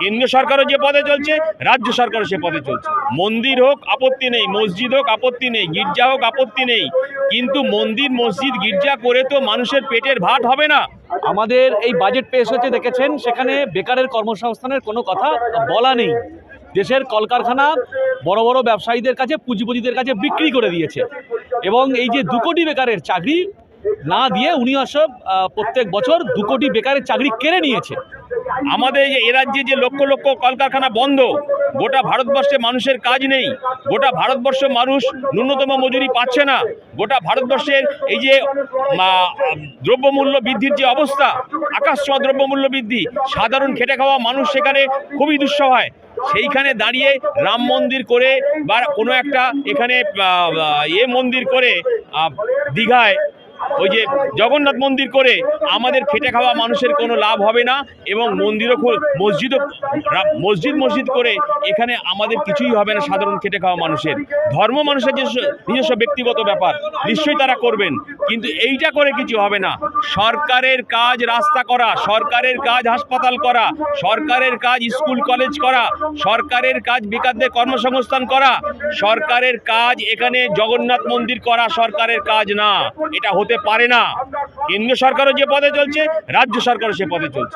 কেন্দ্রীয় সরকারও যে পদে চলছে, রাজ্য সরকারও সে পদে চলছে। মন্দির হোক, আপত্তি নেই। মসজিদ হোক, আপত্তি নেই। গির্জা হোক, আপত্তি নেই। কিন্তু মন্দির, মসজিদ, গির্জা করে তো মানুষের পেটের ভাত হবে না। আমাদের এই বাজেট পেশ হচ্ছে, দেখেছেন? সেখানে বেকারের কর্মসংস্থানের কোনো কথা বলা নেই। দেশের কলকারখানা বড় বড় ব্যবসায়ীদের কাছে, পুঁজিপতিদের কাছে বিক্রি করে দিয়েছে। এবং এই যে দু কোটি বেকারের চাকরি না দিয়ে উনি আসব প্রত্যেক বছর দু কোটি বেকারের চাকরি কেড়ে নিয়েছে। আমাদের এই যে রাজ্যে যে লক্ষ লক্ষ কলকারখানা বন্ধ, গোটা ভারতবর্ষে মানুষের কাজ নেই, গোটা ভারতবর্ষ মানুষ ন্যূনতম মজুরি পাচ্ছে না, গোটা ভারতবর্ষের এই যে দ্রব্যমূল্য বৃদ্ধির যে অবস্থা, আকাশ ছোঁয়া দ্রব্যমূল্য বৃদ্ধি, সাধারণ খেটে খাওয়া মানুষ সেখানে খুবই দুঃসহায় সেইখানে দাঁড়িয়ে রাম মন্দির করে বা কোনো একটা এখানে এ মন্দির করে দীঘায় ওই যে জগন্নাথ মন্দির করে আমাদের খেটে খাওয়া মানুষের কোনো লাভ হবে না এবং মন্দিরও খুব মসজিদও মসজিদ মসজিদ করে এখানে আমাদের কিছুই হবে না সাধারণ খেটে খাওয়া মানুষের। ধর্ম মানুষের যে নিজস্ব ব্যক্তিগত ব্যাপার, নিশ্চয়ই তারা করবেন, কিন্তু এইটা করে কিছু হবে না। সরকারের কাজ রাস্তা করা, সরকারের কাজ হাসপাতাল করা, সরকারের কাজ স্কুল, কলেজ করা, সরকারের কাজ বেকারদের কর্মসংস্থান করা, সরকারের কাজ এখানে জগন্নাথ মন্দির করা সরকারের কাজ না, এটা হতে পারে না। কেন্দ্রীয় সরকারও যে পদে চলছে রাজ্য সরকারও সে পদে চলছে।